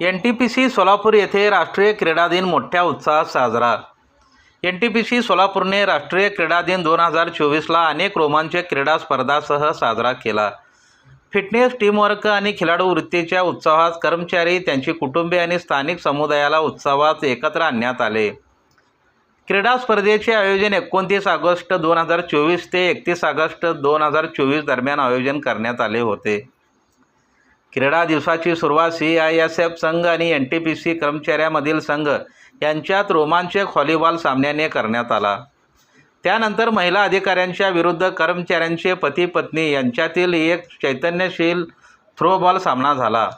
N T P C Solapur येथे राष्ट्रीय क्रीडा दिन मोठ्या उत्साहात साजरा. एन टी पी सी सोलापूरने राष्ट्रीय क्रीडा दिन दोन हजार चोवीसला अनेक रोमांचक क्रीडा स्पर्धासह साजरा केला. फिटनेस टीमवर्क आणि खिलाडू वृत्तीच्या उत्सवात कर्मचारी त्यांची कुटुंबे आणि स्थानिक समुदायाला उत्सवात एकत्र आणण्यात आले. क्रीडा स्पर्धेचे आयोजन एकोणतीस ऑगस्ट दोन हजार चोवीस ते एकतीस ऑगस्ट दोन हजार चोवीस दरम्यान आयोजन करण्यात आले होते. क्रीडा दिवसाची सुरुवात सी आय एस एफ संघ आणि एन टी पी सी कर्मचाऱ्यामधील संघ यांच्यात रोमांचक व्हॉलीबॉल सामन्याने करण्यात आला. त्यानंतर महिला अधिकाऱ्यांच्या विरुद्ध कर्मचाऱ्यांचे पती पत्नी यांच्यातील एक चैतन्यशील थ्रोबॉल सामना झाला.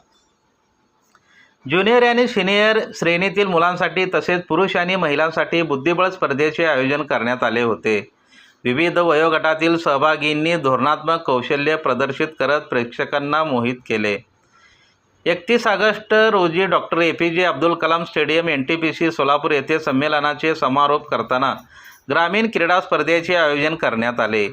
ज्युनियर आणि सिनियर श्रेणीतील मुलांसाठी तसेच पुरुष आणि महिलांसाठी बुद्धिबळ स्पर्धेचे आयोजन करण्यात आले होते. विविध वयोगटातील सहभागींनी धोरणात्मक कौशल्य प्रदर्शित करत प्रेक्षकांना मोहित केले. एकतीस ऑगस्ट रोजी doctor A P J Abdul Kalam stadium N T P C Solapur येथे संमेलनाचे समारोप करताना ग्रामीण क्रीडा स्पर्धेचे आयोजन करण्यात आले.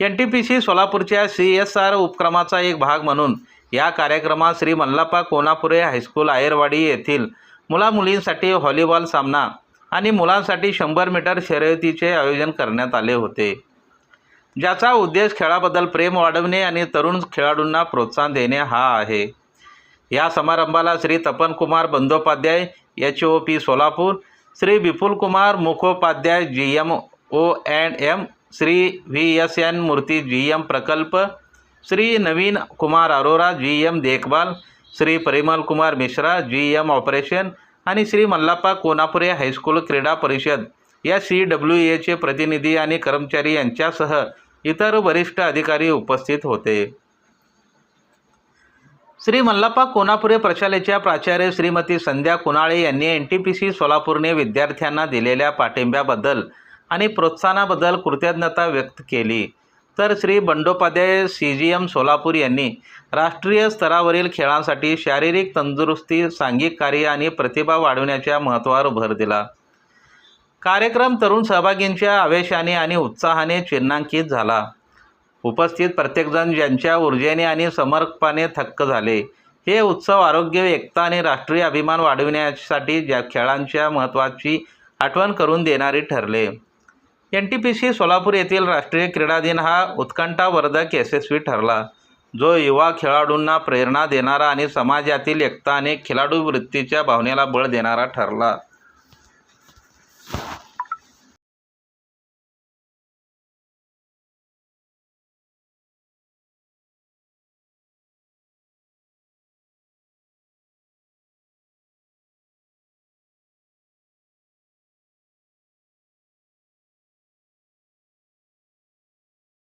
एन टी पी सी सोलापूरच्या सी एस आर उपक्रमाचा एक भाग म्हणून या कार्यक्रमात श्री मल्लप्पा कोनापुरे हायस्कूल आयरवाडी येथील मुलामुलींसाठी व्हॉलीबॉल सामना आणि मुलांसाठी शंभर मीटर शर्यतीचे आयोजन करण्यात आले होते. ज्याचा उद्देश खेळाबद्दल प्रेम वाढवणे आणि तरुण खेळाडूंना प्रोत्साहन देणे हा आहे. या समारंभाला Shri Tapankumar Bandopadhyay H O P Solapur Shri Vipulkumar Mukhopadhyay G M O and M Shri V S N Murthy G M प्रकल्प श्री नवीन कुमार अरोरा जी एम देखभाल Shri Parimal Kumar Mishra G M operation आणि Shri Mallappa Konapure high school क्रीडा परिषद या C W एचे प्रतिनिधी आणि कर्मचारी यांच्यासह इतर वरिष्ठ अधिकारी उपस्थित होते. श्री मल्लाप्पा कोनापुरे प्रशालेच्या प्राचार्य श्रीमती संध्या कुनाळे यांनी एन टी पी सी सोलापूरने विद्यार्थ्यांना दिलेल्या पाठिंब्याबद्दल आणि प्रोत्साहनाबद्दल कृतज्ञता व्यक्त केली. तर Shri Bandopadhyay C G M Solapur यांनी राष्ट्रीय स्तरावरील खेळांसाठी शारीरिक तंदुरुस्ती सांघिक कार्य आणि प्रतिभा वाढवण्याच्या महत्त्वावर भर दिला. कार्यक्रम तरुण सहभागींच्या आवेशाने आणि उत्साहाने चिन्हांकित झाला. उपस्थित प्रत्येकजण ज्यांच्या ऊर्जेने आणि समर्पणाने थक्क झाले. हे उत्सव आरोग्य एकता आणि राष्ट्रीय अभिमान वाढविण्यासाठी ज्या खेळांच्या महत्त्वाची आठवण करून देणारी ठरले. N T P C Solapur येथील राष्ट्रीय क्रीडा दिन हा उत्कंठावर्धक यशस्वी ठरला. जो युवा खेळाडूंना प्रेरणा देणारा आणि समाजातील एकता आणि खेळाडू वृत्तीच्या भावनेला बळ देणारा ठरला.